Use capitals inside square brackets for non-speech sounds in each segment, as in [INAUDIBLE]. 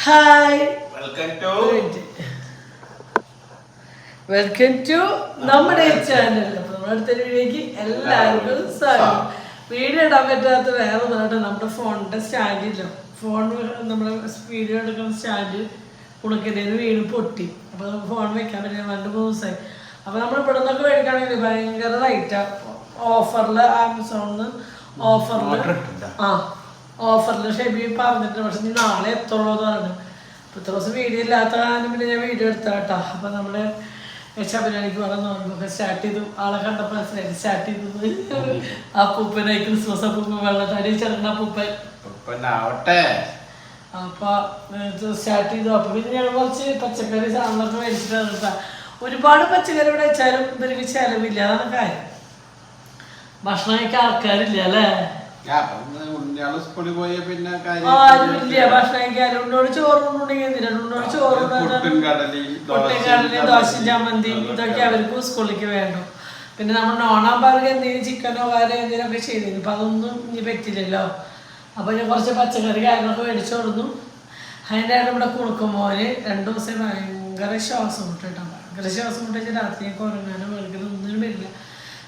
Hi welcome to welcome to നമ്മുടെ channel നമ്മുടെ അടുത്ത വീഡിയോക്ക് എല്ലാവർക്കും സ്വാഗതം. വീഡിയോ ഇടാൻ പറ്റാത്ത വേറെ ഒന്നായിട്ട് നമ്മുടെ ഫോണിന്റെ സ്റ്റാൻഡില്ല ഫോൺ നമ്മുടെ വീഡിയോ എടുക്കുന്ന സ്റ്റാൻഡ് ഉണക്കിന്റെ വീണ് പൊട്ടി. അപ്പൊ നമുക്ക് ഫോൺ വെക്കാൻ പറ്റില്ല. രണ്ട് മൂന്ന് ദിവസമായി. അപ്പൊ നമ്മൾ ഇവിടെ നിന്നൊക്കെ മേടിക്കുകയാണെങ്കിൽ ഭയങ്കര റേറ്റാ ഓഫറിൽ ആമസോണിന്ന് ഓഫറിൽ ആ. ഓഫറിൽ ഷെബി പറഞ്ഞിട്ട് പക്ഷെ നീ നാളെ എത്തുള്ളൂ എന്ന് പറഞ്ഞു അപ്പൊ ഇത്ര ദിവസം വീഡിയോ ഇല്ലാത്ത കാരണം പിന്നെ ഞാൻ വീഡിയോ എടുത്ത കേട്ടോ അപ്പൊ നമ്മൾ ശബരിമലയ്ക്ക് പറഞ്ഞു നോക്കുമ്പോ സ്റ്റാർട്ട് ചെയ്തു. ആളെ കണ്ടപ്പോ മനസ്സിലായി സ്റ്റാർട്ട് ചെയ്തത് അപ്പൂപ്പനായി ക്രിസ്മസ് അപ്പൂപ്പൻ വെള്ളത്താടി ചേർന്ന അപ്പൂപ്പൻ ആവട്ടെ അപ്പൊ സ്റ്റാർട്ട് ചെയ്തു. അപ്പൊ പിന്നെ ഞങ്ങൾ കുറച്ച് പച്ചക്കറി സാമ്പാറിന് മേടിച്ചിട്ടാണ് ഒരുപാട് പച്ചക്കറി ഇവിടെ വെച്ചാലും ഇവർക്ക് ചെലവില്ല അതാണ് കാര്യം. ഭക്ഷണം കഴിക്കാൻ ആൾക്കാരില്ല അല്ലേ? സ്കൂളിൽ പോയ പിന്നെ ആരും ഇല്ല. ഭക്ഷണം കഴിക്കാൻ ഉണ്ടോട് ചോറുണ്ടെങ്കിൽ എന്തിനാ? ഉണ്ടോട് ചോറ് പുട്ടും കടലി പൊട്ടിക്കടലി ദോശ ചമ്മന്തി ഇതൊക്കെ അവർക്ക് സ്കൂളിലേക്ക് വേണ്ടു. പിന്നെ നമ്മൾ നോണാൻ പാർക്ക് എന്തെങ്കിലും ചിക്കനോ കാര്യം എന്തെങ്കിലും ഒക്കെ ചെയ്തിരുന്നു. അപ്പൊ അതൊന്നും ഇനി പറ്റില്ലല്ലോ. അപ്പൊ ഞാൻ കുറച്ച് പച്ചക്കറി കാര്യങ്ങളൊക്കെ മേടിച്ചു കൊടുന്നു അതിന്റെ നമ്മുടെ ഇവിടെ കുണുക്കുമ്പോൽ രണ്ടു ദിവസം ഭയങ്കര ശ്വാസം മുട്ടിട്ടാണ് ഭയങ്കര ശ്വാസം മുട്ടിച്ച് രാത്രി ഞങ്ങൾക്ക് ഉറങ്ങാനോ വെളുക്കലോ ഒന്നിനും വരില്ല.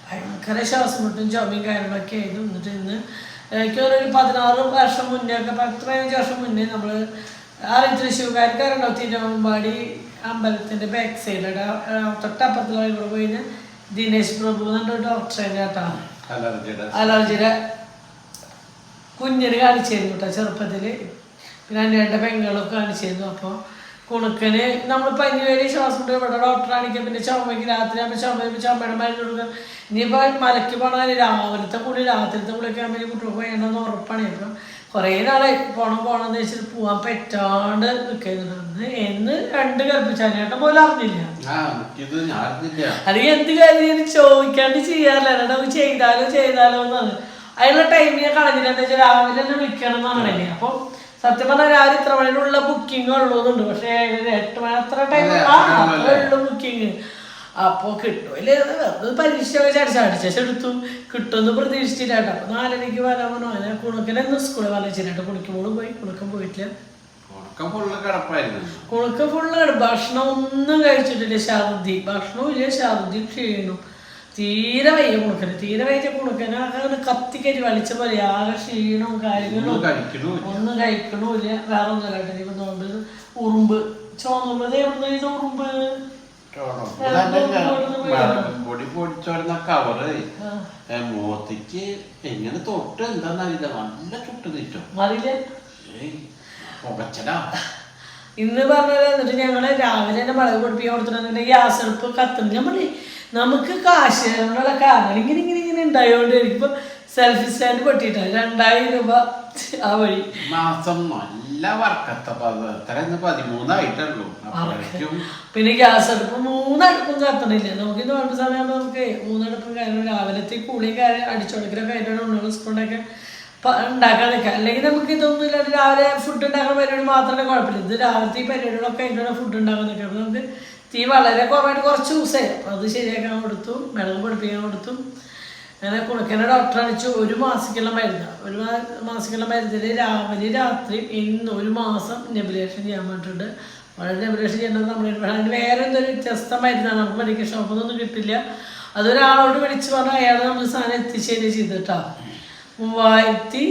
ഭയങ്കര ശ്വാസം മുട്ടും ചുമയും കാര്യങ്ങളൊക്കെ ആയിരുന്നു. എന്നിട്ട് ഇന്ന് എനിക്ക് ഒരു പതിനാറ് വർഷം മുന്നേ ഒക്കെ പത്ത് പതിനഞ്ച് വർഷം മുന്നേ നമ്മൾ അറിയ തൃശ്ശൂർക്കാർക്കാരുണ്ടോ തിരുവമ്പാടി അമ്പലത്തിന്റെ ബാക്ക് സൈഡിലൂടെ തൊട്ടപ്പുറത്തുള്ള ഇവിടെ പോയി ദിനേശ് പ്രഭു എന്നിട്ട് ഡോക്ടറെ കേട്ടോ അലർജിയുടെ കുഞ്ഞിന് കാണിച്ചിരുന്നു കേട്ടോ ചെറുപ്പത്തിൽ പിന്നെ രണ്ട് പെങ്ങളൊക്കെ കാണിച്ചിരുന്നു. അപ്പോൾ കുണുക്കന് നമ്മൾ പനി വരെ ശ്വാസം ഇവിടെ ഡോക്ടർ കാണിക്കാൻ പിന്നെ ചുമയ്ക്ക് രാത്രി ആകുമ്പോൾ ചുമ ചുമയുടെ മരുന്ന് കൊടുക്കുക. ഇനിയിപ്പോൾ മലയ്ക്ക് പോകണ രാവിലത്തെ കുളി രാത്രിത്തെ കുളിയൊക്കെ ആകുമ്പോൾ കുട്ടികൾക്ക് വേണമെന്ന് ഉറപ്പാണ്. ഇപ്പൊ കുറേ നാളായി. പോണം പോണം എന്ന് വെച്ചിട്ട് പോകാൻ പറ്റാണ്ട് നിൽക്കുന്നുണ്ട് എന്ന് രണ്ട് കൽപ്പിച്ചാലേട്ടൻ പോലും അറിഞ്ഞില്ല. അല്ലെങ്കിൽ അത് എന്ത് കാര്യം ചോദിക്കാണ്ട് ചെയ്യാറില്ല. എന്നിട്ട് ചെയ്താലോ ചെയ്താലോ എന്നാണ് അതിനുള്ള ടൈം ഞാൻ കളഞ്ഞില്ല. എന്താ വെച്ചാൽ രാവിലെ തന്നെ വിളിക്കണം എന്നാണല്ലേ അപ്പൊ സത്യം പറഞ്ഞാൽ രാവിലെ ഇത്ര മണിയുള്ള ബുക്കിംഗ് ഉള്ളൂന്നുണ്ട് പക്ഷേ ഏഴര എട്ട് മണി അത്ര ടൈം ആ ബുക്കിംഗ് അപ്പൊ കിട്ടും. അല്ലേ പരീക്ഷ അടിച്ച ശേഷം എടുത്തു. കിട്ടുമെന്ന് പ്രതീക്ഷിച്ചില്ല. കേട്ടോ അപ്പൊ നാലരയ്ക്ക് വരാൻ പറഞ്ഞു. അങ്ങനെ കുണുക്കനെന്ന് സ്കൂളിൽ വന്നിച്ചിട്ട് കുണിക്കുമ്പോഴും പോയി. കുണക്കം പോയിട്ടില്ല. കുണക്കം ഫുള്ള് ഭക്ഷണം ഒന്നും കഴിച്ചിട്ടില്ല ഛർദി ഭക്ഷണവും ഇല്ല. ഛർദി ക്ഷീണം. തീരെ വയ്യ കുണുക്കന്. തീരെ വയ്യ കുണുക്കന്. അങ്ങനെ കത്തിക്കരി വലിച്ച പോലെ. ആകെ ക്ഷീണവും കാര്യങ്ങളും ഒന്നും കഴിക്കണില്ല കഴിക്കണമില്ല വേറെ ഒന്നും കേട്ടോ. ഇപ്പൊ നോമ്പ് ഉറുമ്പ്. ചോന്നുള്ളത് എവിടെ ഉറുമ്പ്? പൊടി പൊടിച്ചോടുന്ന കവറ് മൂത്തിക്ക് എങ്ങനെ തൊട്ട് എന്താന്നറിയില്ല. നല്ല ചുട്ട് ഏയ് പുകച്ചടാ ഇന്ന് പറഞ്ഞത് എന്നിട്ട് ഞങ്ങൾ രാവിലെ തന്നെ മുളക് പൊടിപ്പിക്കാൻ കൊടുത്തിട്ടുണ്ടെങ്കിൽ ഗ്യാസ് എടുപ്പ് കത്തുന്നു പറഞ്ഞേ നമുക്ക് കാശ് എന്നുള്ള കാരണം ഇങ്ങനെ ഇങ്ങനെ ഇങ്ങനെ ഉണ്ടായോണ്ട് എനിക്കിപ്പോ സെൽഫി സ്റ്റാൻഡ് പൊട്ടിയിട്ടാണ് രണ്ടായിരം രൂപ ആ വഴി. മാസം നല്ല വർക്കത്ത പതിമൂന്നായിട്ടുള്ളൂ പിന്നെ ഗ്യാസ് അടുപ്പ് മൂന്നടുപ്പും കത്തണില്ല. നമുക്ക് ഇന്ന് വേണ്ട സമയം നമുക്ക് മൂന്നടുപ്പും കാര്യം രാവിലത്തെ കൂളിയും കാര്യം അടിച്ചുടക്കലൊക്കെ ആയിട്ടാണ് ഉണ്ണുകൾ സ്കൂളിലൊക്കെ ഉണ്ടാക്കാൻ നിൽക്കുക അല്ലെങ്കിൽ നമുക്ക് ഇതൊന്നും ഇല്ല രാവിലെ ഫുഡ് ഉണ്ടാക്കുന്ന പരിപാടി മാത്രമേ കുഴപ്പമില്ല. ഇത് രാവിലത്തെ ഈ പരിപാടികളൊക്കെ ആയിട്ടാണ് ഫുഡ് ഉണ്ടാക്കാൻ നിൽക്കുക അപ്പോൾ നമുക്ക് തീ വളരെ കുറവായിട്ട് കുറച്ച് ദിവസമായി. അപ്പോൾ അത് ശരിയാക്കാൻ കൊടുത്തു മിളക് പൊടിപ്പിക്കാൻ കൊടുത്തു. അങ്ങനെ കുണക്കനെ ഡോക്ടർ അടിച്ചു ഒരു മാസിക്കുള്ള മരുന്ന്. ഒരു മാസിക്കുള്ള മരുന്നിൽ രാവിലെ രാത്രി ഇന്ന് ഒരു മാസം നെബുലേഷൻ ചെയ്യാൻ പറ്റുന്നുണ്ട് വളരെ നെബുലേഷൻ ചെയ്യേണ്ടത് നമ്മൾ അതിന് വേറെ എന്തൊരു വ്യത്യസ്ത മരുന്നാണ്. നമുക്ക് മെഡിക്കൽ ഷോപ്പിൽ നിന്നൊന്നും കിട്ടില്ല. അതൊരാളോട് വിളിച്ച് പറഞ്ഞാൽ അയാൾ നമ്മൾ സാധനം എത്തിച്ചതിന് ചെയ്തിട്ടാ. മൂവായിരത്തി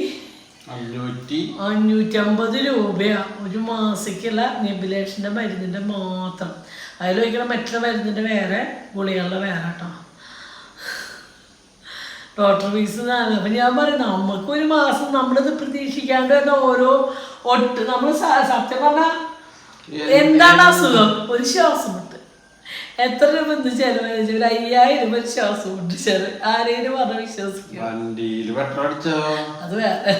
അഞ്ഞൂറ്റി അഞ്ഞൂറ്റി അമ്പത് രൂപയാ ഒരു മാസിക്കുള്ള നെബുലേഷന്റെ മരുന്നിന്റെ മാത്രം. അതിൽ വയ്ക്കുന്ന മറ്റുള്ള മരുന്നിന്റെ വേറെ ഗുളികളുടെ വേറെ കേട്ടോ. ഡോക്ടർ ഫീസ് അപ്പം ഞാൻ പറയും നമുക്ക് ഒരു മാസം നമ്മളിത് പ്രതീക്ഷിക്കാണ്ട് തന്നെ ഓരോ ഒട്ട് നമ്മൾ സത്യം പറഞ്ഞാൽ എന്താണ് അസുഖം? ഒരു ശ്വാസം മുട്ട് എത്ര രൂപ എന്ത് ചെലവഴിച്ചു ഒരു അയ്യായിരം രൂപ ഒരു ശ്വാസം മുട്ട് ചെറു ആരെയും പറഞ്ഞ വിശ്വസിക്കും. അത് വേറെ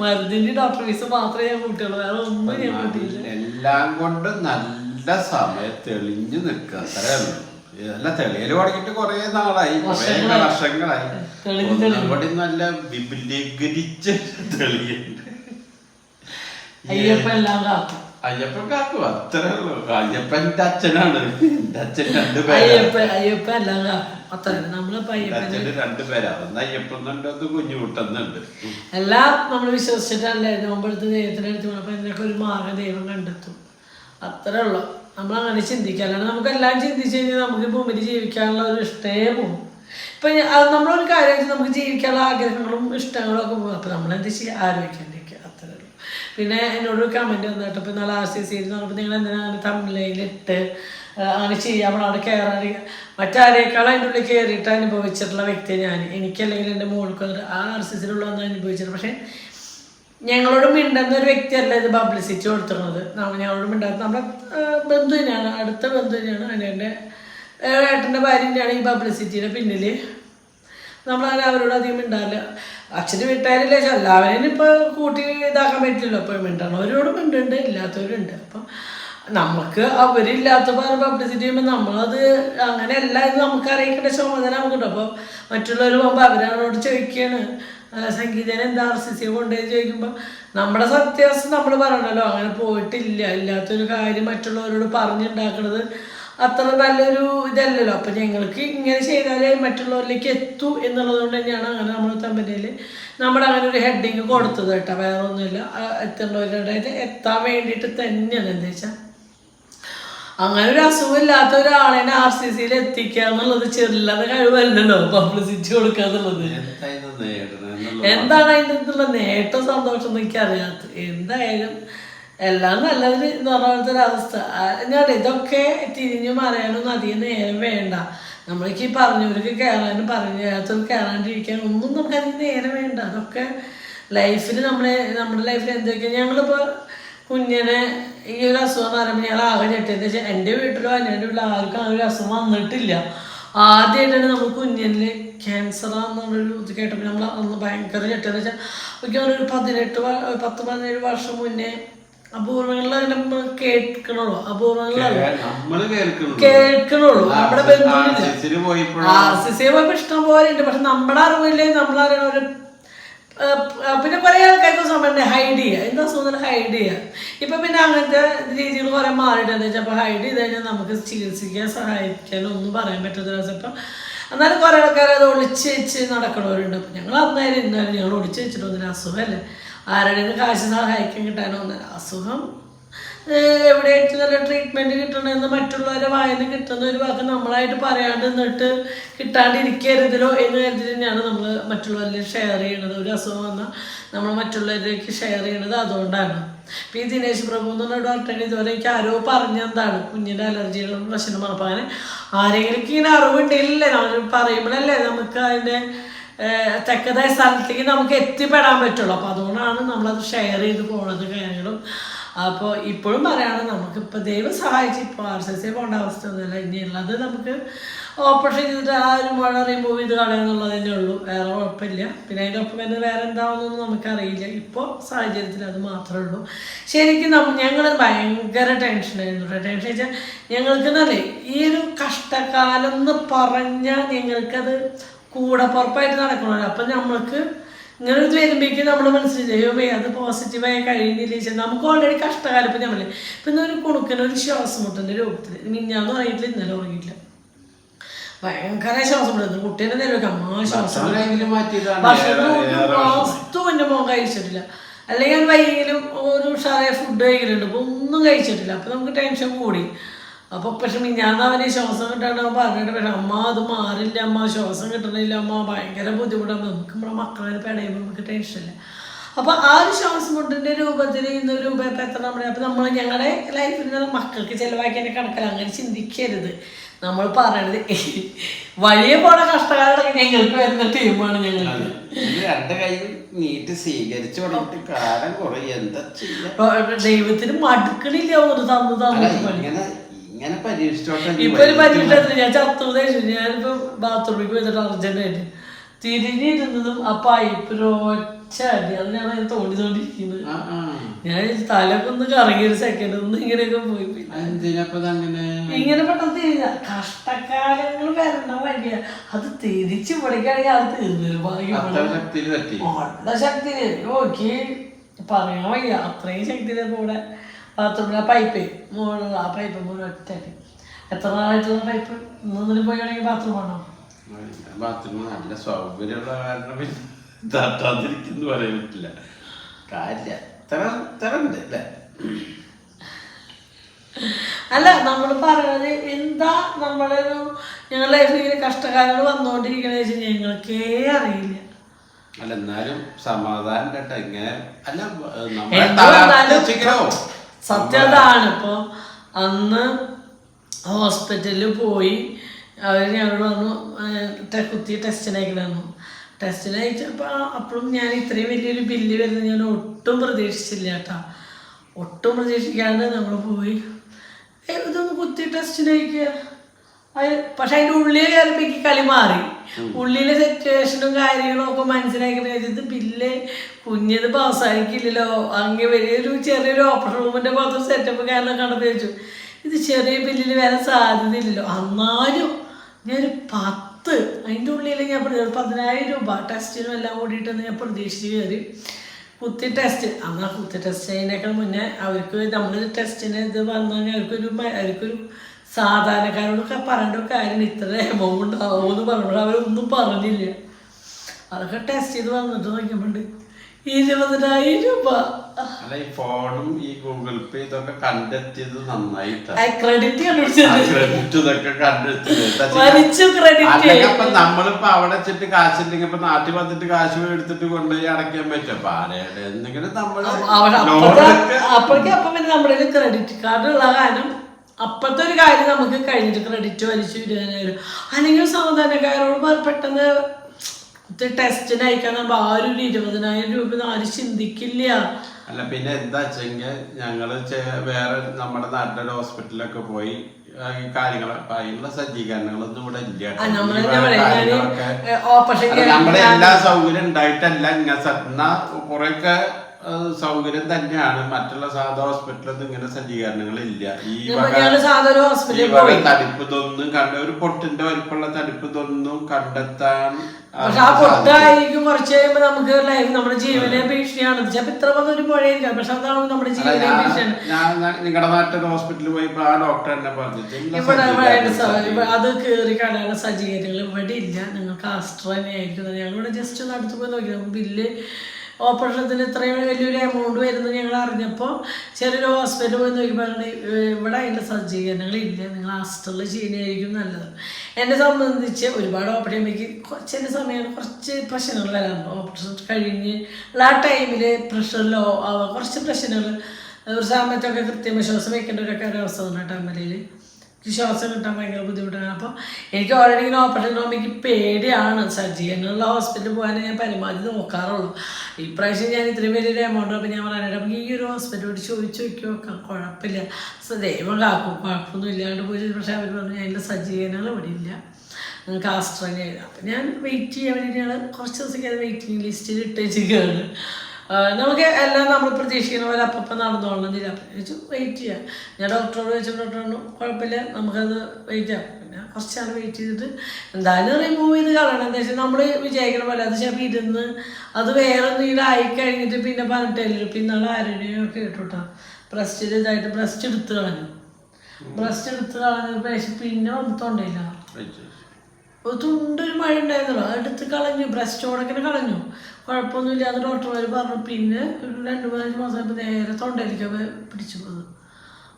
മരുന്നിന്റെ ഡോക്ടർ ഫീസ് മാത്രമേ ഞാൻ കൂട്ടുള്ളൂ. വേറെ ഒന്നും ഞാൻ കൂട്ടിയില്ല. എല്ലാം കൊണ്ട് നല്ല സമയത്ത് തെളിഞ്ഞു നിൽക്കുക അത്രയാണ് നല്ല തെളിയൽ തുടങ്ങിയിട്ട് കുറെ നാളായി. കുറെ വർഷങ്ങളായി. ഒന്നുകൂടി നല്ല വിപുലീകരിച്ച് തെളിയുണ്ട്. അയ്യപ്പ [LAUGHS] എല്ലാം കാക്കും അയ്യപ്പൻ കാക്കും അത്രേ ഉള്ളൂ. അയ്യപ്പന്റെ അച്ഛനാണ്. എന്റെ അച്ഛൻ രണ്ട് പേര് അയ്യപ്പ അയ്യപ്പ എല്ലാം കാക്കും അത്ര അച്ഛന് രണ്ടുപേരാ ഒന്ന് അയ്യപ്പന്നുണ്ട് ഒന്ന് കുഞ്ഞുകുട്ടെന്നുണ്ട് എല്ലാം നമ്മൾ വിശ്വസിച്ചിട്ടല്ലേ. നോമ്പെടുത്ത് ദൈവത്തിനടുത്ത് അപ്പൊ ഇതിനൊക്കെ ഒരു മാർഗ ദൈവം കണ്ടെത്തും. അത്രേ ഉള്ളൂ. നമ്മൾ അങ്ങനെ ചിന്തിക്കുക അല്ലാണ്ട് നമുക്ക് എല്ലാം ചിന്തിച്ച് കഴിഞ്ഞാൽ നമുക്ക് ഭൂമിയിൽ ജീവിക്കാനുള്ള ഒരു ഇഷ്ടേ പോകും. ഇപ്പം അത് നമ്മളൊരു കാര്യം നമുക്ക് ജീവിക്കാനുള്ള ആഗ്രഹങ്ങളും ഇഷ്ടങ്ങളും ഒക്കെ പോകും. അപ്പം നമ്മളെന്ത് ചെയ്യുക ആലോചിക്കാണ്ടിരിക്കുക അത്രേ ഉള്ളൂ. പിന്നെ എന്നോട് കമന്റ് വന്നിട്ട് ഇപ്പം നാളെ ആർ സി സിയിൽ പറഞ്ഞപ്പോൾ നിങ്ങൾ എന്തിനാണ് തമിഴിലിട്ട് അങ്ങനെ ചെയ്യാൻ നമ്മൾ അവിടെ കയറാൻ മറ്റാരേക്കാളും അതിന്റെ ഉള്ളിൽ കയറിയിട്ട് അനുഭവിച്ചിട്ടുള്ള വ്യക്തിയാണ് ഞാൻ എനിക്കല്ലെങ്കിൽ എന്റെ മോൾക്ക് ആ ആർ സി സിയിലുള്ള അനുഭവിച്ചിട്ടുണ്ട്. പക്ഷേ ഞങ്ങളോട് മിണ്ടുന്ന ഒരു വ്യക്തിയല്ല ഇത് പബ്ലിസിറ്റി കൊടുത്തിരുന്നത്. നമ്മ ഞങ്ങളോട് മിണ്ടാത്ത നമ്മുടെ തന്നെയാണ്. അടുത്ത ബന്ധു തന്നെയാണ് അനിയന്റെ ഏട്ടന്റെ ഭാര്യ തന്നെയാണ് ഈ പബ്ലിസിറ്റിയുടെ പിന്നിൽ നമ്മളങ്ങനെ അവരോട് അധികം മിണ്ടാറില്ല. അച്ഛന് വീട്ടുകാരില്ലേ എല്ലാവരെയും ഇപ്പോൾ കൂട്ടി ഇതാക്കാൻ പറ്റില്ലല്ലോ. അപ്പോൾ മിണ്ടണവരോട് മിണ്ടുണ്ട് ഇല്ലാത്തവരുണ്ട്. അപ്പം നമുക്ക് അവരില്ലാത്ത പബ്ലിസിറ്റി ചെയ്യുമ്പോൾ നമ്മളത് അങ്ങനെയല്ല എന്ന് നമുക്ക് അറിയിക്കേണ്ട ചുമതല നമുക്കുണ്ട്. അപ്പോൾ മറ്റുള്ളവർ പോകുമ്പോൾ അവരവരോട് ചോദിക്കുകയാണ് സംഗീതനെ എന്താ ആർ സി സി കൊണ്ടുപോയി ചോദിക്കുമ്പോൾ നമ്മുടെ സത്യാവസ്ഥ നമ്മൾ പറയണല്ലോ. അങ്ങനെ പോയിട്ടില്ല. ഇല്ലാത്തൊരു കാര്യം മറ്റുള്ളവരോട് പറഞ്ഞുണ്ടാക്കണത് അത്ര നല്ലൊരു ഇതല്ലല്ലോ. അപ്പം ഞങ്ങൾക്ക് ഇങ്ങനെ ചെയ്താലേ മറ്റുള്ളവരിലേക്ക് എത്തൂ എന്നുള്ളത് കൊണ്ട് തന്നെയാണ് അങ്ങനെ നമ്മൾ തമ്മിൽ നമ്മുടെ അങ്ങനെ ഒരു ഹെഡിങ് കൊടുത്തത് കേട്ടോ. വേറെ ഒന്നുമില്ല എത്തേണ്ടവരുടെ എത്താൻ വേണ്ടിയിട്ട് തന്നെയാണ്. എന്താ വെച്ചാൽ അങ്ങനെ ഒരു അസുഖമില്ലാത്ത ഒരാളെ ആർ സി സിയിൽ എത്തിക്കുക എന്നുള്ളത് ചെറിയ കഴിവല്ലല്ലോ. പബ്ലിസിറ്റി നേടണമെന്നുള്ള എന്താണ് അതിന്റെ അടുത്തുള്ള നേട്ടം സന്തോഷം എന്ന് എനിക്കറിയാത്ത. എന്തായാലും എല്ലാം നല്ലതിന് എന്ന് പറഞ്ഞ അവസ്ഥ. ഞാൻ ഇതൊക്കെ തിരിഞ്ഞു മറിയാനൊന്നും അധികം നേരം വേണ്ട. നമ്മൾക്ക് ഈ പറഞ്ഞവർക്ക് കയറാനും പറഞ്ഞു കയറാത്തവർക്ക് കയറാണ്ടിരിക്കാനും ഒന്നും നമുക്ക് അധികം നേരം വേണ്ട. അതൊക്കെ ലൈഫിൽ നമ്മളെ നമ്മുടെ ലൈഫിൽ എന്തൊക്കെയാണ് ഞങ്ങളിപ്പോൾ കുഞ്ഞിനെ ഈ ഒരു അസുഖം എന്ന് പറയുമ്പോൾ ഞങ്ങൾ ആകെ ഞെട്ടിയെന്ന് വെച്ചാൽ എന്റെ വീട്ടിലോ എന്റെ വീട്ടിലോ ആർക്കും ആ ഒരു അസുഖം വന്നിട്ടില്ല. ആദ്യമായിട്ടാണ് നമ്മൾ കുഞ്ഞിന് ക്യാൻസർ എന്നുള്ളൊരു ഇത് കേട്ടപ്പോൾ നമ്മൾ അന്ന് ഭയങ്കര ഞെട്ടെന്ന് വെച്ചാൽ എനിക്ക് ഒരു പതിനെട്ട് പത്ത് പതിനേഴ് വർഷം മുന്നേ അപൂർവങ്ങളിൽ നമ്മൾ കേൾക്കണുള്ളൂ. കേൾക്കണുള്ളൂ. നമ്മുടെ പോയപ്പോ ഇഷ്ടം പോലെ ഉണ്ട്. പക്ഷെ നമ്മുടെ അറിവില്ലേ നമ്മളറിയണ ഒരു പിന്നെ കുറെ ആൾക്കാർക്ക് സമയം ഹൈഡ് ചെയ്യുക എന്താ സുഖം? ഹൈഡ് ചെയ്യുക ഇപ്പൊ പിന്നെ അങ്ങനത്തെ രീതികൾ കുറെ മാറിയിട്ടുണ്ട്. വെച്ചാൽ അപ്പൊ ഹൈഡ് ചെയ്ത് കഴിഞ്ഞാൽ നമുക്ക് ചികിത്സിക്കാൻ സഹായിക്കാനോ ഒന്നും പറയാൻ പറ്റാത്ത ദിവസം ഇപ്പം എന്നാലും കുറെ ആൾക്കാർ അത് ഒളിച്ച് വെച്ച് നടക്കണവരുണ്ട്. അപ്പൊ ഞങ്ങൾ അന്നേരം ഇന്നാലും ഞങ്ങൾ ഒളിച്ച് വെച്ചിട്ടൊന്നും അസുഖമല്ലേ ആരുടെയും കാശ് സഹായിക്കാൻ കിട്ടാനോ ഒന്നും അസുഖം എവിടെയായിട്ട് നല്ല ട്രീറ്റ്മെന്റ് കിട്ടണമെന്ന് മറ്റുള്ളവരെ വായന കിട്ടുന്ന ഒരു വാക്ക് നമ്മളായിട്ട് പറയാണ്ട് നിന്നിട്ട് കിട്ടാണ്ടിരിക്കരുതല്ലോ എന്ന് കരുതി തന്നെയാണ് നമ്മൾ മറ്റുള്ളവരിൽ ഷെയർ ചെയ്യണത്. ഒരു അസുഖം വന്നാൽ നമ്മൾ മറ്റുള്ളവരിലേക്ക് ഷെയർ ചെയ്യണത് അതുകൊണ്ടാണ്. ഈ ദിനേശ് പ്രഭു എന്ന് പറഞ്ഞ ഡോക്ടറിന് ഇതുവരെ എനിക്ക് ആരോ പറഞ്ഞെന്താണ്. കുഞ്ഞിന്റെ അലർജികളും പ്രശ്നമാണ് അപ്പോൾ അങ്ങനെ ആരെങ്കിലും ഇങ്ങനെ അറിവുണ്ടെങ്കിലല്ലേ നമ്മൾ പറയുമ്പോഴല്ലേ നമുക്ക് അതിന്റെ തെക്കതായ സ്ഥലത്തേക്ക് നമുക്ക് എത്തിപ്പെടാൻ പറ്റുള്ളൂ. അപ്പോൾ അതുകൊണ്ടാണ് നമ്മളത് ഷെയർ ചെയ്ത് പോണത് കാര്യങ്ങളും. അപ്പോൾ ഇപ്പോഴും പറയാണ് നമുക്കിപ്പോൾ ദൈവം സഹായിച്ച് ഇപ്പോൾ ആർ സി സി പോകേണ്ട അവസ്ഥ ഒന്നുമില്ല. ഇനിയുള്ളത് നമുക്ക് ഓപ്പറേഷൻ ചെയ്തിട്ട് ആ ഒരു മഴ റിമൂവ് ചെയ്ത് കളയുന്നുള്ളത് തന്നെ ഉള്ളൂ. വേറെ കുഴപ്പമില്ല. പിന്നെ അതിന്റെ ഒപ്പം തന്നെ വേറെ എന്താണെന്നൊന്നും നമുക്കറിയില്ല. ഇപ്പോൾ സാഹചര്യത്തിൽ അത് മാത്രമേ ഉള്ളൂ. ശരിക്കും നമ്മ ഞങ്ങൾ ഭയങ്കര ടെൻഷനായിരുന്നു കേട്ടോ ടെൻഷൻ വെച്ചാൽ ഞങ്ങൾക്ക് എന്നല്ലേ ഈ ഒരു കഷ്ടകാലം എന്ന് പറഞ്ഞാൽ ഞങ്ങൾക്കത് കൂടെ പുറപ്പായിട്ട് നടക്കണമല്ലോ. അപ്പം നമ്മൾക്ക് ഇങ്ങനെ ഇത് വരുമ്പോഴേക്കും നമ്മൾ മനസ്സിലായി അത് പോസിറ്റീവായി കഴിയുന്നില്ല വെച്ചാൽ നമുക്ക് ഓൾറെഡി കഷ്ടകാലം ഇപ്പം നമ്മളെ ഇപ്പം ഇന്ന് ഒരു കുണുക്കനൊരു ശ്വാസം മുട്ടന്റെ രൂപത്തിൽ മിഞ്ഞാന്ന് പറഞ്ഞിട്ടില്ല ഇന്നലെ ഉറങ്ങിയിട്ടില്ല. ഭയങ്കര ശ്വാസം മുട്ടുന്നു കുട്ടീനെ നിലവിലേക്ക് അമ്മ ശ്വാസം. മുട്ടുന്നു. ഭക്ഷണമെങ്കിലും മാറ്റിയതാണ് ഭക്ഷണം ഏറെ- ഏറെ വിഷമം. വസ്തു എന്റെ മോൻ കഴിച്ചിട്ടില്ല. അല്ലെങ്കിൽ വൈകിലും ഒരു ഉഷാറായ ഫുഡ് കഴിക്കലുണ്ട്. അപ്പോൾ ഒന്നും കഴിച്ചിട്ടില്ല. അപ്പോൾ നമുക്ക് ടെൻഷൻ കൂടി. അപ്പോൾ പക്ഷെ മിഞ്ഞാന്ന് അവന് ശ്വാസം കിട്ടാണ്ട് അവൻ പറഞ്ഞിട്ട് പക്ഷെ അമ്മ അത് മാറില്ല. അമ്മ ശ്വാസം കിട്ടണില്ല അമ്മ ഭയങ്കര ബുദ്ധിമുട്ടാണ്. നമുക്ക് നമ്മുടെ മക്കളെ പെടയുമ്പോൾ നമുക്ക് ടെൻഷനില്ല അപ്പോൾ ആ ഒരു ശ്വാസം മുട്ടിന്റെ രൂപത്തിൽ ഇന്ന് രൂപ എത്ര നമ്മുടെ അപ്പോൾ നമ്മൾ ഞങ്ങളുടെ ലൈഫിൽ മക്കൾക്ക് ചിലവാക്കിയതിന്റെ കണക്കല്ല. അങ്ങനെ ചിന്തിക്കരുത്. നമ്മൾ പറയണത് വഴിയെ പോണ കഷ്ടകാലം ഞങ്ങൾക്ക് വരുന്ന ടീമാണ് ഞങ്ങൾക്ക്. ഇത് രണ്ട് കൈ നീറ്റ് സ്വീകരിച്ചു തുടങ്ങിട്ട് കാലം കുറെ എന്താ ദൈവത്തിന് മടുക്കണില്ല ഒരു തന്നു തന്നു ഇങ്ങനെ പരീക്ഷിച്ചോട്ടെ. ഇപ്പൊ ഒരു പരീക്ഷണത്തിന് ഞാൻ ചത്തു ഞാനിപ്പോ ബാത്റൂമിൽ പോയിട്ട് അർജന്റായിട്ട് തിരിഞ്ഞിരുന്നതും ആ പൈപ്പിൽ ഒറ്റ അടി. അതിനാണ് ഞാൻ തോണ്ടി ആ. ഞാൻ തലക്കൊന്ന് കറങ്ങി ഒരു സെക്കൻഡ് ഒന്ന് ഇങ്ങനെയൊക്കെ പോയി ഇങ്ങനെ പെട്ടെന്ന് തിരിഞ്ഞ. കഷ്ടകാലങ്ങൾ വരണ വഴിയ അത് തിരിച്ചു പിടിക്കുകയാണെങ്കിൽ അത് തീർന്നൊരു ഭാഗ്യം ശക്തി നോക്കി പറയാൻ വയ്യ. അത്രയും ശക്തി കൂടെ ബാത്റൂമിലെ പൈപ്പ് മുകളിലുള്ള ആ പൈപ്പ് മുഴുവൻ ഒറ്റ എത്ര നാളായിട്ടുള്ള പൈപ്പ് ഇന്നൊന്നിനും പോയി ബാത്റൂം ആണോ? ബാത്റൂം നല്ല സൗകര്യമുള്ള കാരണം തട്ടാതിരിക്കുന്നു പറയാൻ പറ്റില്ല. കാര്യ ഇത്ര ഇത്ര ഉണ്ട് അല്ലേ? അല്ല നമ്മൾ പറയുന്നത് എന്താ നമ്മളൊരു ഒരു ഞങ്ങളുടെ ലൈഫിൽ ഇങ്ങനെ കഷ്ടകാലങ്ങൾ വന്നുകൊണ്ടിരിക്കണ ഞങ്ങൾക്കേ അറിയില്ല. അല്ല എന്നാലും സമാധാനം കേട്ടോ. ഇങ്ങനെ അല്ല സത്യം അതാണ് ഇപ്പോൾ അന്ന് ഹോസ്പിറ്റലിൽ പോയി അവർ ഞങ്ങൾ വന്നു കുത്തി ടെസ്റ്റിനയക്കണമെന്നു ടെസ്റ്റിന് അയച്ചപ്പോൾ അപ്പോഴും ഞാൻ ഇത്രയും വലിയൊരു ബില്ല് വരുന്നത് ഞാൻ ഒട്ടും പ്രതീക്ഷിച്ചില്ല കേട്ടോ. ഒട്ടും പ്രതീക്ഷിക്കാണ്ട് നമ്മൾ പോയി. "ഏയ്, ഇതൊന്ന് കുത്തി ടെസ്റ്റിന് അയക്കുക പക്ഷെ അതിന്റെ ഉള്ളിൽ കയറിപ്പിക്ക് കളി മാറി. ഉള്ളിലെ സിറ്റുവേഷനും കാര്യങ്ങളും ഒക്കെ മനസ്സിലാക്കി ഇത് ബില്ല് കുഞ്ഞത് പാസ്സായിരിക്കില്ലല്ലോ അങ്ങനെ വലിയൊരു ചെറിയൊരു ഓപ്പറേഷൻ റൂമിന്റെ ഭാഗത്ത് സെറ്റപ്പ് കാരണം കണ്ടപ്പോൾ ചോദിച്ചു ഇത് ചെറിയ ബില്ലിൽ വരാൻ സാധ്യതയില്ലല്ലോ. എന്നാലും ഞാനൊരു പത്ത് അതിന്റെ ഉള്ളിൽ ഞാൻ പതിനായിരം രൂപ ടെസ്റ്റിനും എല്ലാം കൂടിയിട്ടെന്ന് ഞാൻ പ്രതീക്ഷിച്ച് കയറി. കുത്തി ടെസ്റ്റ് അന്ന് ആ കുത്തി ടെസ്റ്റ് ചെയ്യുന്നതിനേക്കാൾ മുന്നേ അവർക്ക് നമ്മൾ ടെസ്റ്റിന് ഇത് വന്നു കഴിഞ്ഞാൽ അവർക്കൊരു അവർക്കൊരു സാധാരണക്കാരോടൊക്കെ പറയേണ്ട കാര്യം ഇത്ര എമൗണ്ട് ആവുമെന്ന് പറഞ്ഞു അവരൊന്നും പറഞ്ഞില്ല. അതൊക്കെ ടെസ്റ്റ് ചെയ്ത് വന്നിട്ട് നോക്കിയപ്പോണ്ട് ഇരുപതിനായിരം രൂപ. അല്ല ഈ ഫോണും ഈ ഗൂഗിൾ പേ ഇതൊക്കെ കണ്ടെത്തിയത് നന്നായിട്ടാ. ക്രെഡിറ്റ് കണ്ടുപിടിച്ചത്. ക്രെഡിറ്റ് ഇതൊക്കെ കണ്ടെത്തിയത്. എന്താ വെച്ചാ- വലിച്ചു ക്രെഡിറ്റ് അല്ലെങ്കിൽ അപ്പൊ നമ്മളിപ്പോ അവിടെ വെച്ചിട്ട് കാശില്ലെങ്കിൽ ഇപ്പൊ നാട്ടിൽ വന്നിട്ട് കാശ് എടുത്തിട്ട് കൊണ്ടുപോയി അടയ്ക്കാൻ പറ്റും. അപ്പൊ ആരെയുടെ എന്തെങ്കിലും നമ്മൾ അവിടെ ലോൺ അപ്പത്തെ എടുക്ക- അപ്പോഴേക്കും അപ്പം പിന്നെ നമ്മുടെ ക്രെഡിറ്റ് കാർഡ് ഉള്ള കാരണം അപ്പോഴത്തെ ഒരു കാര്യം നമുക്ക് കഴിഞ്ഞിട്ട് ക്രെഡിറ്റ് വലിച്ചു ഇരുപതിനായിരം അല്ലെങ്കിൽ സാധാരണക്കാരോട് പ- പെട്ടെന്ന് ടെസ്റ്റിന് അയക്കാൻ നമ്മൾ ആരും ഒരു ഇരുപതിനായിരം രൂപ ആരും ചിന്തിക്കില്ല. അല്ല പിന്നെ എന്താ വെച്ചെങ്കിൽ ഞങ്ങൾ വേറെ നമ്മുടെ നാട്ടിലെ ഹോസ്പിറ്റലിലൊക്കെ പോയി ആ, കാര്യങ്ങൾ അതിനുള്ള സജ്ജീകരണങ്ങളൊന്നും ഇവിടെ ഇല്ല. ആ, നമ്മുടെ എല്ലാ സൗകര്യം ഉണ്ടായിട്ടല്ല ഇങ്ങനെ എന്നാ കുറെയൊക്കെ സൗകര്യം തന്നെയാണ്. മറ്റുള്ള സാധാ ഹോസ്പിറ്റലൊന്നും ഇങ്ങനെ സജ്ജീകരണങ്ങൾ ഇല്ല. ഈ തടിപ്പ് ഇതൊന്നും കണ്ട ഒരു പൊട്ടിന്റെ വലിപ്പമുള്ള തടിപ്പ് ഇതൊന്നും കണ്ടെത്താൻ പക്ഷെ ആ പൊട്ടായിരിക്കും കുറച്ച് കഴിയുമ്പോ നമുക്ക് ലൈഫ് നമ്മുടെ ജീവനെ ഭീഷണിയാണ്. ചിലപ്പോ ഇത്ര വന്ന ഒരു പുഴയിരിക്കാം പക്ഷെ അതാണ് നമ്മുടെ ജീവനെ ഭീഷണിയാണ് നിങ്ങളുടെ നാട്ടിൽ ഹോസ്പിറ്റലിൽ പോയി ആ ഡോക്ടർ എന്നെ അത് കയറി കടയുടെ സജ്ജീകരണങ്ങൾ ഇവിടെ ഇല്ല. നിങ്ങൾക്ക് ആസ്ട്ര ഞങ്ങൾ ഇവിടെ ജസ്റ്റ് ഒന്ന് അടുത്ത് പോയി നോക്കി. നമുക്ക് ബില്ല് ഓപ്പറേഷനത്തിന് ഇത്രയും വലിയൊരു എമൗണ്ട് വരുന്നത് ഞങ്ങൾ അറിഞ്ഞപ്പോൾ ചെറിയൊരു ഹോസ്പിറ്റലിൽ പോയി പറഞ്ഞ്, ഇവിടെ അതിന്റെ സജ്ജീകരണങ്ങൾ ഇല്ല നിങ്ങൾ ആസ്റ്ററിൽ ചെയ്യുന്നതായിരിക്കും നല്ലത്. എന്നെ സംബന്ധിച്ച് ഒരുപാട് ഓപ്പറേഷൻ എനിക്ക് കുറച്ച് എന്റെ സമയത്ത് കുറച്ച് പ്രശ്നങ്ങൾ വരാറുണ്ട്. ഓപ്പറേഷൻ കഴിഞ്ഞ് ആ ടൈമിൽ പ്രഷറിലോ കുറച്ച് പ്രശ്നങ്ങൾ ഒരു സമയത്തൊക്കെ കൃത്യമായി ശ്വാസം വയ്ക്കേണ്ട ഒരു അവസ്ഥ വന്ന ടൈമിൽ ശ്വാസം കിട്ടാൻ ഭയങ്കര ബുദ്ധിമുട്ടാണ്. അപ്പോൾ എനിക്ക് ഓൾറെഡി ഇങ്ങനെ ഓപ്പറേഷൻ എനിക്ക് പേടിയാണ് സജ്ജീകരണമുള്ള ഹോസ്പിറ്റലിൽ പോകാനേ ഞാൻ പരമാവധി നോക്കാറുള്ളൂ. ഇപ്രാവശ്യം ഞാൻ ഇത്രയും വലിയൊരു എമൗണ്ട് അപ്പോൾ ഞാൻ പറയാനായിട്ട് അപ്പം ഈ ഒരു ഹോസ്പിറ്റലോട് ചോദിച്ചു നോക്കാം കുഴപ്പമില്ല സ- ദൈവം കാക്കും. കുഴപ്പമൊന്നും ഇല്ലാണ്ട് പോയി പക്ഷേ അവർ പറഞ്ഞു അതിന്റെ സജ്ജീകരണങ്ങൾ ഇവിടെ ഇല്ല. നിങ്ങൾക്ക് ആസ്ട്രേലിയ അപ്പം ഞാൻ വെയിറ്റ് ചെയ്യാൻ വേണ്ടിയിട്ടാണ് കുറച്ച് ദിവസത്തേക്ക് അത് വെയിറ്റിംഗ് ലിസ്റ്റിൽ ഇട്ട് വെച്ചിരിക്കുകയാണ് ആഹ് നമുക്ക് എല്ലാം നമ്മൾ പ്രതീക്ഷിക്കുന്ന പോലെ അപ്പം നടന്നുകൊള്ളുന്നില്ല ചോദിച്ചു വെയിറ്റ് ചെയ്യാം. ഞാൻ ഡോക്ടറോട് ചോദിച്ചു ഡോക്ടർ പറഞ്ഞു കുഴപ്പമില്ല നമുക്കത് വെയിറ്റ് ചെയ്യാം. പിന്നെ കുറച്ച് നാൾ വെയിറ്റ് ചെയ്തിട്ട് എന്തായാലും റിമൂവ് ചെയ്ത് കളയണം. എന്താ വെച്ചാൽ നമ്മൾ വിചാരിക്കണ പോലെ അത് ചിലപ്പോൾ ഇരുന്ന് അത് വേറെ ആയി കഴിഞ്ഞിട്ട് പിന്നെ പറഞ്ഞിട്ടില്ല പിന്നെ ആൾ ആരോഗ്യം കേട്ടോട്ടാ ബ്രസ്റ്റിൽ ഇതായിട്ട് ബ്രസ്റ്റ് എടുത്ത് കളഞ്ഞു. ബ്രസ്റ്റ് എടുത്ത് കളഞ്ഞ പക്ഷെ പിന്നെ വന്നിട്ടുണ്ടില്ല ഒരു തുണ്ടൊരു മഴ ഉണ്ടായിരുന്നല്ലോ അതെടുത്ത് കളഞ്ഞു ബ്രസ്റ്റോടൊക്കെ കളഞ്ഞു. കുഴപ്പമൊന്നുമില്ല. അത് ഡോക്ടർമാർ പറഞ്ഞു. പിന്നെ ഒരു രണ്ട് പതിനഞ്ച് മാസം നേരെ തൊണ്ടയിലേക്ക് പിടിച്ചു പോകുന്നത്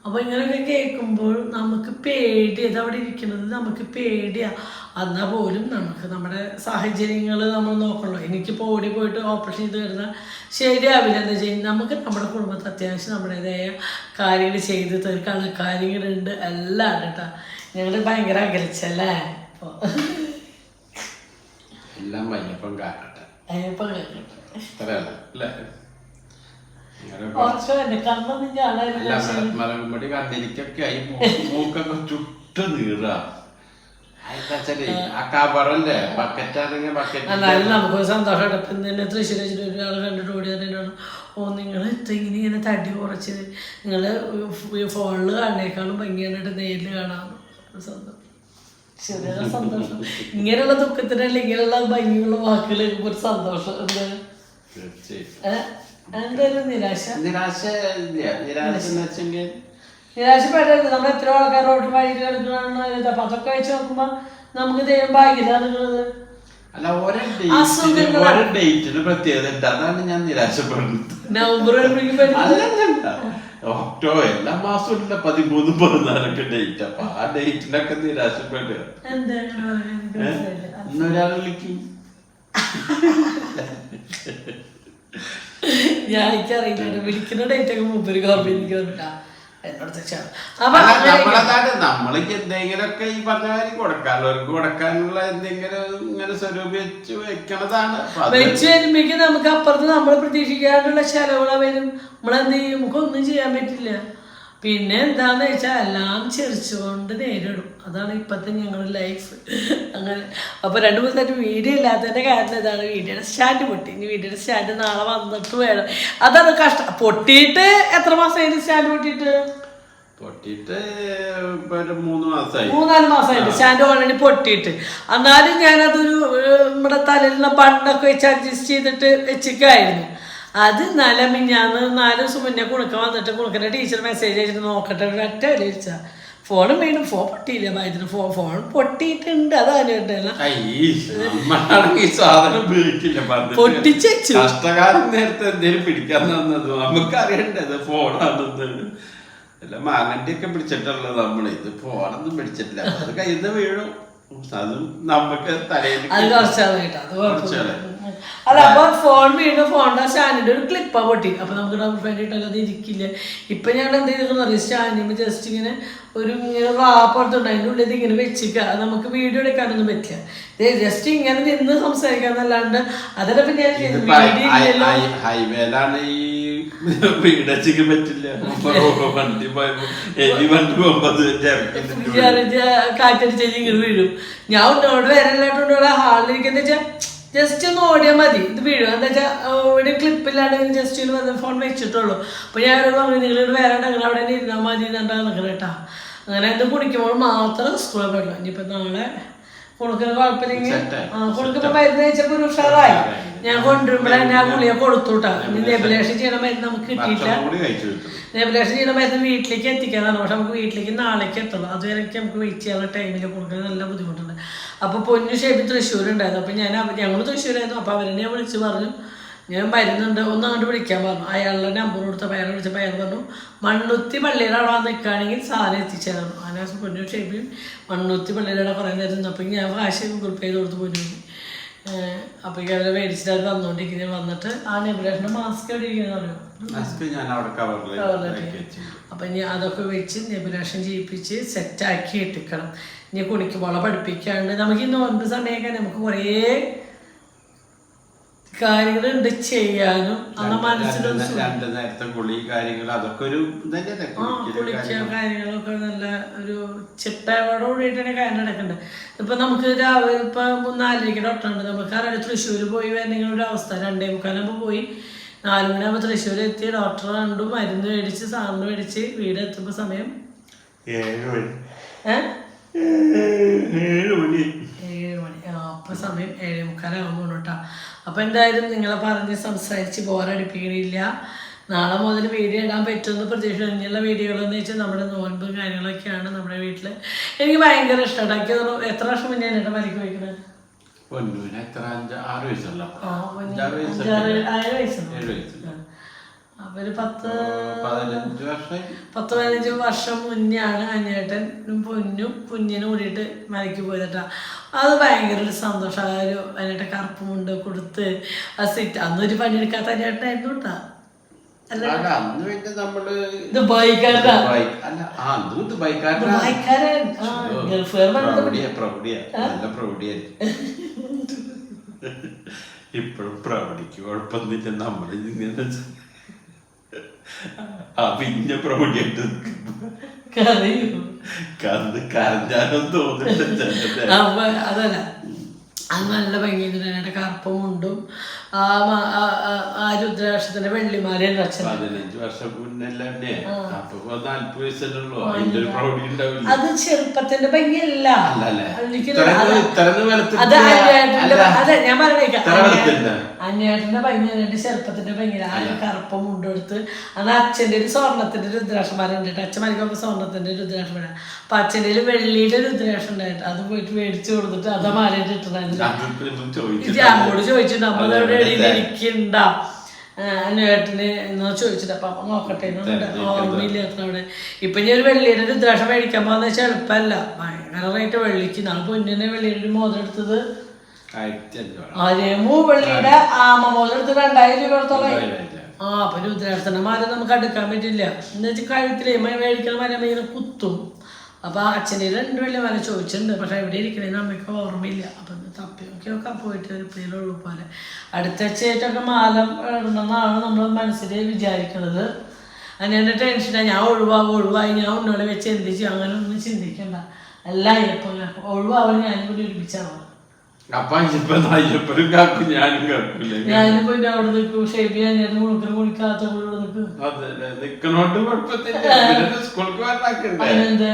അപ്പോൾ ഇങ്ങനെയൊക്കെ കേൾക്കുമ്പോൾ നമുക്ക് പേടി അത് അവിടെ ഇരിക്കുന്നത് നമുക്ക് പേടിയാ. എന്നാൽ പോലും നമുക്ക് നമ്മുടെ സാഹചര്യങ്ങൾ നമ്മൾ നോക്കണല്ലോ. എനിക്കിപ്പോൾ ഓടി പോയിട്ട് ഓപ്പറേഷൻ ചെയ്ത് വരുന്ന ശരിയാവില്ല. എന്താ ചെയ്യുന്നത് നമുക്ക് നമ്മുടെ കുടുംബത്തെ അത്യാവശ്യം നമ്മുടേതായ കാര്യങ്ങൾ ചെയ്ത് തീർക്കാനുള്ള കാര്യങ്ങളുണ്ട് എല്ലാം ഉണ്ട് കേട്ടോ. ഞങ്ങൾ ഭയങ്കര അകലിച്ചല്ലേ എല്ലാം വയ്യപ്പം കാട്ടട്ടെ കേൾക്കട്ടെ മലമ്പടി കണ്ണിരിക്കൊക്കെ ആയി. മൂക്കൊക്കെ ചുട്ട് നീറ. ആ. ബക്കറ്റാണെങ്കിൽ ബക്കറ്റ് എന്നാലും നമുക്ക് സന്തോഷമായിട്ട് ഇപ്പം തന്നെ തൃശ്ശൂർ വെച്ചിട്ട് ഒരാൾ കണ്ടിട്ട് ഓടി തന്നെയാണ് ഓ നിങ്ങൾ ഇങ്ങനെ ഇങ്ങനെ തടി കുറച്ച് നിങ്ങൾ ഫോണിൽ കാണേക്കാളും ഭംഗിയായിട്ട് നേരിൽ കാണാം സ്വന്തം ചെറിയ സന്തോഷം. ഇങ്ങനെയുള്ള ദുഃഖത്തിനല്ല ഇങ്ങനെയുള്ള ഭംഗിയുള്ള വാക്കുകൾ ഒരു സന്തോഷം. എന്താ? എന്തായാലും നിരാശ. നിരാശ നിരാശ നിരാശപ്പെടരുത് നമ്മൾ എത്ര ആൾക്കാർ റോഡിൽ വഴി കിടക്കണം അപ്പൊ അതൊക്കെ വെച്ച് നോക്കുമ്പോ നമുക്ക് ദൈവം അല്ല. ഡേറ്റിന് ഓരോ ഡേറ്റിന് പ്രത്യേകത ഉണ്ട് അതാണ് ഞാൻ നിരാശപ്പെടുന്നത്. നവംബർ ഒക്ടോബർ എല്ലാ മാസവും ഇല്ല പതിമൂന്ന് പതിനാലൊക്കെ ഡേറ്റ് അപ്പൊ ആ ഡേറ്റിനൊക്കെ നിരാശപ്പെട്ട്. ഇന്നൊരാൾ വിളിക്കും. ഞാൻ എനിക്കറിയില്ല. വിളിക്കുന്ന ഡേറ്റ് ഒക്കെ മുമ്പ് ഓർമ്മ നമ്മൾക്ക് എന്തെങ്കിലുമൊക്കെ ഈ പറഞ്ഞ കാര്യം കൊടുക്കാനുള്ളവർക്ക് കൊടുക്കാനുള്ള എന്തെങ്കിലും ഇങ്ങനെ സ്വരൂപിച്ച് വെക്കണതാണ്. വെച്ച് വരുമ്പോഴേക്കും നമുക്ക് അപ്പുറത്ത് നമ്മൾ പ്രതീക്ഷിക്കാനുള്ള ചെലവുകൾ വരും. നമ്മളെന്ത് ചെയ്യും? നമുക്കൊന്നും ചെയ്യാൻ പറ്റില്ല. പിന്നെ എന്താന്ന് വെച്ചാൽ എല്ലാം ചിരിച്ചുകൊണ്ട് നേരിടും. അതാണ് ഇപ്പോഴത്തെ ഞങ്ങളുടെ ലൈഫ് അങ്ങനെ. അപ്പോൾ രണ്ട് ദിവസമായിട്ട് വീഡിയോ ഇല്ലാത്തതിന്റെ കാരണം ഇതാണ്. വീഡിയോയുടെ സ്റ്റാൻഡ് പൊട്ടി. ഇനി വീഡിയോയുടെ സ്റ്റാൻഡ് നാളെ വന്നിട്ട് വേണം. അതാണ് കഷ്ടം. പൊട്ടിയിട്ട് എത്ര മാസമായിട്ട് സ്റ്റാൻഡ് പൊട്ടിയിട്ട്? പൊട്ടിയിട്ട് മൂന്ന് മാസമായി മൂന്നാൽ മാസമായിട്ട് സ്റ്റാൻഡ് ഓൾറെഡി പൊട്ടിയിട്ട്. എന്നാലും ഞാനതൊരു നമ്മുടെ നമ്മുടെ തലയിലുള്ള പണ്ടൊക്കെ വെച്ച് അഡ്ജസ്റ്റ് ചെയ്തിട്ട് വെച്ചിക്കായിരുന്നു. അത് നല്ല മിഞ്ഞാന്ന് നാല് ദിവസം മുന്നേ കുണുക്ക വന്നിട്ട് കുണുക്കന്റെ ടീച്ചർ മെസ്സേജ് അയച്ചിട്ട് നോക്കട്ടെ ഒരു ഒറ്റ വിളിച്ച ഫോണും വീണ്ടും ഫോൺ പൊട്ടിയില്ല ഭയത്തിന് ഫോ ഫോൺ പൊട്ടിയിട്ടുണ്ട് ഉപയോഗിക്കില്ല. പറഞ്ഞിട്ട്. പൊട്ടിച്ചു കഷ്ടകാലം നേരത്തെ എന്തേലും പിടിക്കാൻ തന്നത്? നമുക്ക് അറിയണ്ടത് ഫോണാണെന്ന്. അല്ല ഒക്കെ പിടിച്ചിട്ടുള്ളത് നമ്മൾ ഇത് ഫോണൊന്നും പിടിച്ചിട്ടില്ല. അത് കയ്യിൽ നിന്ന് വീഴും. അതും നമുക്ക് തലയിൽ അത് കുറച്ചാളായിട്ട് അത് കുഴപ്പമില്ല. അല്ല അപ്പൊ ഫോൺ വീണ്ടും ഫോണിന്റെ ഷാനിന്റെ ഒരു ക്ലിപ്പാ പൊട്ടി. അപ്പൊ നമുക്ക് ഡബിൾ വേണ്ടിയിട്ടല്ല അത് ഇരിക്കില്ല? ഇപ്പൊ ഞാൻ എന്ത് ചെയ്തിട്ടുണ്ടെന്ന് അറിയാം? സ്റ്റാൻഡിന് ജസ്റ്റ് ഇങ്ങനെ ഒരു ഇങ്ങനെ റാപ്പുറത്തുണ്ട് അതിന്റെ ഉള്ളിൽ ഇങ്ങനെ വെച്ചിക്ക അത് നമുക്ക് വീഡിയോ എടുക്കാനൊന്നും പറ്റില്ല. ജസ്റ്റ് ഇങ്ങനെ നിന്ന് സംസാരിക്കാന്നല്ലാണ്ട് അതല്ല ഞാൻ ചെയ്തു. വീഡിയോ ഇല്ലല്ലോ. ഹൈവേയിലാണ് ഈ [LAUGHS] വീട് വെച്ചിട്ട് പറ്റില്ല. വണ്ടി പോയപ്പോ എലി വണ്ടി പോകുമ്പോ അത് ഇറക്കി കാറ്റടിച്ച് വീഴും. ഞാൻ ഉണ്ടോട് വരല്ലാട്ടുണ്ട് ഹാളിലിരിക്കുന്ന വെച്ചാൽ ജസ്റ്റ് ഒന്ന് ഓടിയാൽ മതി. ഇത് വീഴും. എന്താ വെച്ചാൽ ഒരു ക്ലിപ്പില്ലാണ്ട് ജസ്റ്റ് ഇതിൽ വന്ന് ഫോൺ വെച്ചിട്ടുള്ളൂ. അപ്പോൾ ഞാൻ അവരോട് പറഞ്ഞു നിങ്ങൾ വരാണ്ട് അങ്ങനെ അവിടെ ഇരുന്നാൽ മതി എന്നിട്ടാണ് നിൽക്കണം കേട്ടാ അങ്ങനെ എന്ത് കുടിക്കുമ്പോൾ മാത്രം സ്കൂളിൽ പോയിട്ടുള്ളൂ ഇനിയിപ്പോൾ നാളെ കൊടുക്കുന്ന കുഴപ്പമില്ലെങ്കിൽ. ആ കൊടുക്കുമ്പോൾ മരുന്ന് കഴിച്ചപ്പോ ഒരു ഉഷാറായി. ഞാൻ കൊണ്ടുവരുമ്പോഴാണ് ഞാൻ ഗുളിയെ കൊടുത്തുട്ടാ. നെബുലേഷൻ ചെയ്യണ മരുന്ന് നമുക്ക് കിട്ടിയില്ല. നെബുലേഷൻ ചെയ്യണ മരുന്ന് വീട്ടിലേക്ക് എത്തിക്കാന്നാണ് പക്ഷെ നമുക്ക് വീട്ടിലേക്ക് നാളേക്ക് എത്തണം. അതുവരെയൊക്കെ നമുക്ക് വെയിറ്റ് ചെയ്യാനുള്ള ടൈമിൽ കൊടുക്കാൻ നല്ല ബുദ്ധിമുട്ടുണ്ട്. അപ്പൊ പൊന്നു ഷേപ്പ് തൃശ്ശൂർ ഉണ്ടായിരുന്നു അപ്പൊ ഞാൻ ഞങ്ങൾ തൃശ്ശൂരായിരുന്നു. അപ്പൊ അവരെന്നെ വിളിച്ച് പറഞ്ഞു. ഞാൻ വരുന്നുണ്ട് ഒന്ന് അങ്ങോട്ട് വിളിക്കാൻ പറഞ്ഞു. അയാളുടെ നമ്പർ കൊടുത്ത പയർ വിളിച്ച അയാൾ പറഞ്ഞു മണ്ണുത്തി പള്ളിയുടെ അവിടെ വന്ന് നിൽക്കുകയാണെങ്കിൽ സാധനം എത്തിച്ചേരണം അങ്ങനെ പൊന്നു ഷേപ്പിൽ മണ്ണുത്തി പള്ളിയുടെ അവിടെ കുറേ നേരം അപ്പം ഞാൻ കാശ് ഗൂഗിൾ പേ ചെയ്ത് കൊടുത്ത് പൊന്നു. അപ്പോൾ അവരെ മേടിച്ചിട്ട് അവർ വന്നുകൊണ്ടിരിക്കുന്നത് വന്നിട്ട് ആ നെബുലേഷന്റെ മാസ്ക് എവിടെ വെച്ചു അപ്പം ഇനി അതൊക്കെ വെച്ച് നെബുലേഷൻ ചെയ്യിപ്പിച്ച് സെറ്റാക്കി ഇട്ടിക്കണം ഇനി കുണിക്കുമ്പോളെ പഠിപ്പിക്കാണ്ട് നമുക്ക് ഈ നോൻപ് സമയമൊക്കെ നമുക്ക് കുറേ കാര്യങ്ങളുണ്ട് ചെയ്യാനും. അന്ന് മനസ്സിലൊരു രണ്ട് നേരത്തെ കുളി കാര്യങ്ങൾ അതൊക്കെ ഒരു ഇതന്നെയല്ലേ ആ കുളിക്കുക കാര്യങ്ങൾ. കാര്യങ്ങളൊക്കെ നല്ല ഒരു ചിട്ടയോടെ കൂടിയിട്ടാണ് കാര്യം നടക്കേണ്ടത് ഇപ്പൊ നമുക്ക് രാവിലെ ഇപ്പൊ നാലരയ്ക്ക് ഡോക്ടർ ഉണ്ട് നമുക്ക് അറിയാം. തൃശ്ശൂർ പോയി വരണമെങ്കിൽ ഒരു അവസ്ഥ. രണ്ടേ മുക്കാലാകുമ്പോൾ പോയി. നാല് മണിയാകുമ്പോൾ തൃശ്ശൂർ എത്തി. ഡോക്ടർ കണ്ടു. മരുന്ന് മേടിച്ച് സാറിന് മേടിച്ച്. വീട് എത്തുമ്പോൾ സമയം? ഏഴ് മണി. ഏഴ് മണി. ഏഴ് മണി. ആ അപ്പൊ സമയം ഏഴേ മുക്കാലാകുമ്പോൾ കേട്ടോ. അപ്പൊ എന്തായാലും നിങ്ങളെ പറഞ്ഞ് സംസാരിച്ച് ബോറടിപ്പിക്കണില്ല നാളെ മുതൽ വീഡിയോ ഇടാൻ പറ്റുമെന്ന് പ്രതീക്ഷ. ഇനിയുള്ള വീഡിയോകളെന്ന് വെച്ചാൽ നമ്മുടെ നോൻപും കാര്യങ്ങളൊക്കെയാണ് നമ്മുടെ വീട്ടിൽ എനിക്ക് ഭയങ്കര ഇഷ്ടമാണ് എനിക്ക് എത്ര വർഷം മുന്നേ എന്റെ മരിക്ക് വയ്ക്കുന്നത് ആറ് അഞ്ച് ആറ് വയസ്സ് ഏഴ് വയസ്സ് ഒരു പത്ത് പതിനഞ്ച് പത്ത് പതിനഞ്ച് വർഷം മുന്നെയാണ് അനിയേട്ടനും പൊന്നും കുഞ്ഞിനും കൂടിയിട്ട് മലയ്ക്ക് പോയതട്ടാ. അത് ഭയങ്കര ഒരു സന്തോഷം. ആ ഒരു അനിയേട്ടൻ കറുപ്പുമുണ്ട് കൊടുത്ത് ആ സിറ്റ്. അന്നൊരു പണിയെടുക്കാത്ത അനിയേട്ടനായിരുന്നു കേട്ടാ ദുബായിക്കാരൻ ഇപ്പോഴും പ്രൗഢിക്ക്. കുഴപ്പമൊന്നുമില്ല. നമ്മൾ ഇങ്ങനെ ആ പിന്നെ പ്രൗഢിയായിട്ട് കറിയും. കന്ന് കരഞ്ഞാലും തോന്നില്ല അപ്പൊ അതല്ല അത് നല്ല ഭംഗിയുണ്ട് അതിന്റെ കറുപ്പമുണ്ടും ആ ആ- രുദ്രാക്ഷത്തിന്റെ വെള്ളിമാലയും അച്ഛൻ. പതിനഞ്ച് വർഷം മുന്നല്ലേ അപ്പൊ നാല്പത് വയസ്സല്ലുള്ളൂ അതിന്റെ ഒരു പ്രൗഢി ഉണ്ടാവില്ല. അത് ചെറുപ്പത്തിന്റെ ഭംഗിയല്ല. അതെ ഞാൻ പറഞ്ഞേക്കാം. അന്വേട്ടന്റെ ഭംഗി ചെറുപ്പത്തിന്റെ ഭംഗി ആ കറുപ്പ മുണ്ടെടുത്ത് അന്ന് അച്ഛന്റെ ഒരു സ്വർണത്തിന്റെ രുദ്രാക്ഷമാല ഉണ്ടായിട്ട് അച്ഛൻ മരിക്കുമ്പോ സ്വർണത്തിന്റെ രുദ്രാക്ഷമാല. അപ്പൊ അച്ഛന്റെ ഒരു വെള്ളിയുടെ രുദ്രാക്ഷം ഉണ്ടായിട്ട് അത് പോയിട്ട് മേടിച്ചു കൊടുത്തിട്ട് അതാ മാലയിട്ട് ഇട്ടിട്ടുണ്ടായിരുന്നു. ഇന്നും ചോദിച്ചു നമ്മളവിടെ ഇരിക്കണ്ട അന്വേട്ടന് എന്നോ ചോദിച്ചിട്ട് അപ്പൊ നോക്കട്ടെ ഓർമ്മയില്ലാത്ത അവിടെ. ഇപ്പൊ ഞാൻ ഒരു വെള്ളിയുടെ രുദ്രാക്ഷം മേടിക്കാൻ പോകുന്ന വെച്ചാൽ എളുപ്പമല്ല. ഭയങ്കര റേറ്റ് വെള്ളിക്ക്. നാളെ പൊന്നിനെ വെള്ളിയുടെ ഒരു മോതിരം എടുത്തത് വെള്ളിയുടെ ആമ മുതലെടുത്ത് രണ്ടായിരം രൂപ എടുത്തോളം ആ അപ്പൊ നമുക്ക് അടുക്കാൻ പറ്റില്ല. എന്ന് വെച്ചാൽ കഴുത്തിലേ മേടിക്കണ മല ഇങ്ങനെ കുത്തും. അപ്പൊ അച്ഛനെ രണ്ട് വലിയ വരെ ചോദിച്ചിട്ടുണ്ട്. പക്ഷെ എവിടെ ഇരിക്കണേന്ന് അമ്മയ്ക്ക് ഓർമ്മയില്ല. അപ്പൊ തപ്പി നോക്കിയൊക്കെ പോയിട്ട് എപ്പോഴും പോലെ. അടുത്ത ചേട്ടൊക്കെ മാല ഇടണമെന്നാണ് നമ്മൾ മനസ്സിൽ വിചാരിക്കുന്നത് അങ്ങനെ ടെൻഷനാണ് ഞാൻ ഒഴിവാകും ഒഴിവായി ഞാൻ ഉന്നോടെ വെച്ച് എന്ത് ചെയ്യും? അങ്ങനെ ഒന്നും ചിന്തിക്കണ്ട. അല്ല ഇപ്പൊ ഒഴിവാവണം ഞാനും കൂടി ഒരുമിച്ചാണ്. ഞാനും ഞാനിപ്പോ അവിടെ നിൽക്കും ഷേപ്പ് ചെയ്യാൻ ഞാൻ മുഴുക്കൽ കുളിക്കാത്ത കൂടെ നിൽക്കും അതെ നിക്കണോണ്ട് കുഴപ്പത്തില്ല. ഇവരൊക്കെ സ്കൂൾക്ക് വരണാക്കണ്ടേ അതിനെന്ത്?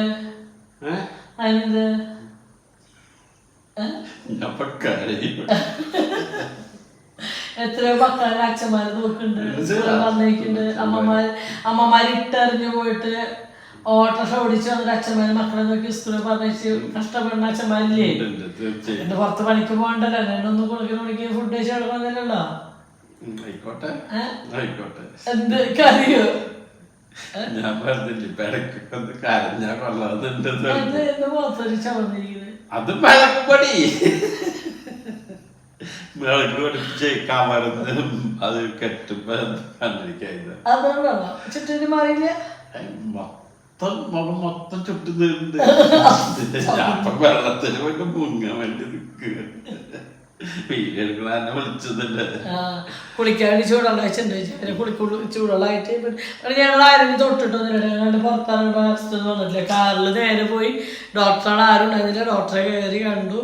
ഏഹ് അതിനെന്ത്? ഞാൻ ഇപ്പൊ മക്കളെ അച്ഛന്മാര് നോക്കുന്നുണ്ട്. വന്നേക്കുന്നുണ്ട് അമ്മമാര് അമ്മമാര് ഇട്ടറിഞ്ഞു പോയിട്ട് ഓട്ടോഷ ഓടിച്ചു വന്നിട്ട് അച്ഛന്മാരും മക്കളെ നോക്കി സ്കൂളിൽ പറഞ്ഞു കഷ്ടപ്പെടുന്ന അച്ഛന്മാരില്ലേ? എന്റെ പുറത്ത് പണിക്ക് പോകണ്ടല്ലോ എന്നൊന്നും കുളിക്കുന്ന പണിക്ക് ഫുഡ് കഴിച്ച് കിടക്കുന്നില്ലല്ലോ ഉം, ആയിക്കോട്ടെ. ആയിക്കോട്ടെ. ഞാൻ പറഞ്ഞില്ല ഒന്ന് കരഞ്ഞാ അത് അത് കെട്ടുമ്പോ കണ്ടിരിക്കുന്നത് അതുകൊണ്ടാണോ ചുറ്റിന് മാറിയില്ല? മൊത്തം മുഖം മൊത്തം ചുട്ടു തീർണ്ട് [LAUGHS] വെള്ളത്തിന് പോയിട്ട് മുങ്ങാൻ വേണ്ടി നിൽക്കുക കുളിക്കാൻ വേണ്ടി ചൂടുള്ള വെച്ചിട്ടുണ്ട് കുളിക്കുള്ളൂ ചൂടുള്ളതായിട്ട് ഞങ്ങൾ പുറത്താണ് അവസ്ഥ വന്നിട്ടില്ല. കാറിൽ നേരെ പോയി. ഡോക്ടറാണ് ആരും ഉണ്ടായിരുന്നില്ല. ഡോക്ടറെ കയറി കണ്ടു.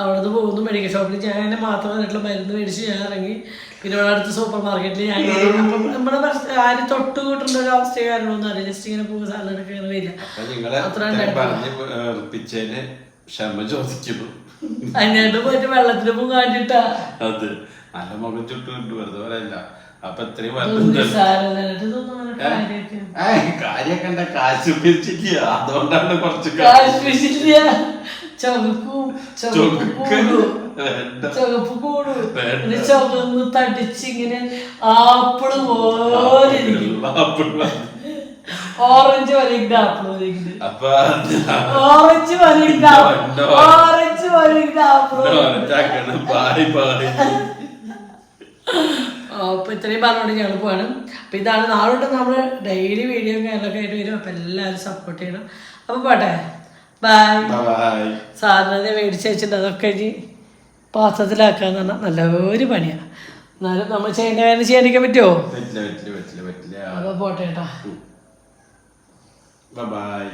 അവിടുന്ന് പോകുന്നു. മെഡിക്കൽ ഷോപ്പിൽ ഞാൻ എന്നെ മാത്രം വന്നിട്ടുള്ള മരുന്ന് മേടിച്ച് ഞാൻ ഇറങ്ങി. പിന്നെ ഇവിടെ അടുത്ത് സൂപ്പർ മാർക്കറ്റിൽ ഞാൻ നമ്മുടെ ആര് തൊട്ട് കൂട്ടേണ്ട ഒരു അവസ്ഥ കാര്യങ്ങളൊന്നും അറിയില്ല. ജസ്റ്റ് ഇങ്ങനെ പോകുന്ന സാധനം എടുക്കാൻ വരില്ല അപ്പൊ അത്ര ക്ഷമ ചോദിക്കുന്നു. അങ്ങോട്ട് പോയിട്ട് വെള്ളത്തിൽ പോകാണ്ടിട്ടാ അത്. നല്ല മുഖം ചുട്ടു കിട്ടു വെറുതെ പറയല്ല. അപ്പൊ ഇത്രയും കാര്യൊക്കെ കാശ് പിരിച്ചില്ല അതുകൊണ്ടാണ് കുറച്ച് കാശ് ചുവപ്പ് ചൊക്ക് കൂടും വേണ്ട. ചുവപ്പ് കൂടും ആപ്പിൾ പോലെ അപ്പോൾ. ഓറഞ്ച് ആപ്പിൾ വരയ്ക്കുന്നത് ഓറഞ്ച് no. ഓറഞ്ച് ആപ്പിൾ ഇത്രയും പറഞ്ഞോണ്ട് ഞങ്ങൾ പോകണം അപ്പൊ ഇതാണ് നാളോട്ട് നമ്മൾ ഡെയിലി വീഡിയോ കാര്യങ്ങളൊക്കെ ആയിട്ട് വരും. അപ്പൊ എല്ലാവരും സപ്പോർട്ട് ചെയ്യണം. അപ്പൊ പോട്ടെ. ബായ് സാറിനെ മേടിച്ച് വെച്ചിട്ട് അതൊക്കെ ഇനി പാത്രത്തിലാക്കാന്ന് പറഞ്ഞാൽ നല്ലൊരു പണിയാ. എന്നാലും നമ്മൾ ചെയ്യേണ്ട കാര്യം ചെയ്യാനൊക്കെ പറ്റുമോ പറ്റില്ല പറ്റില്ല പറ്റില്ല പറ്റില്ല. അപ്പൊ പോട്ടെ കേട്ടോ. ബൈ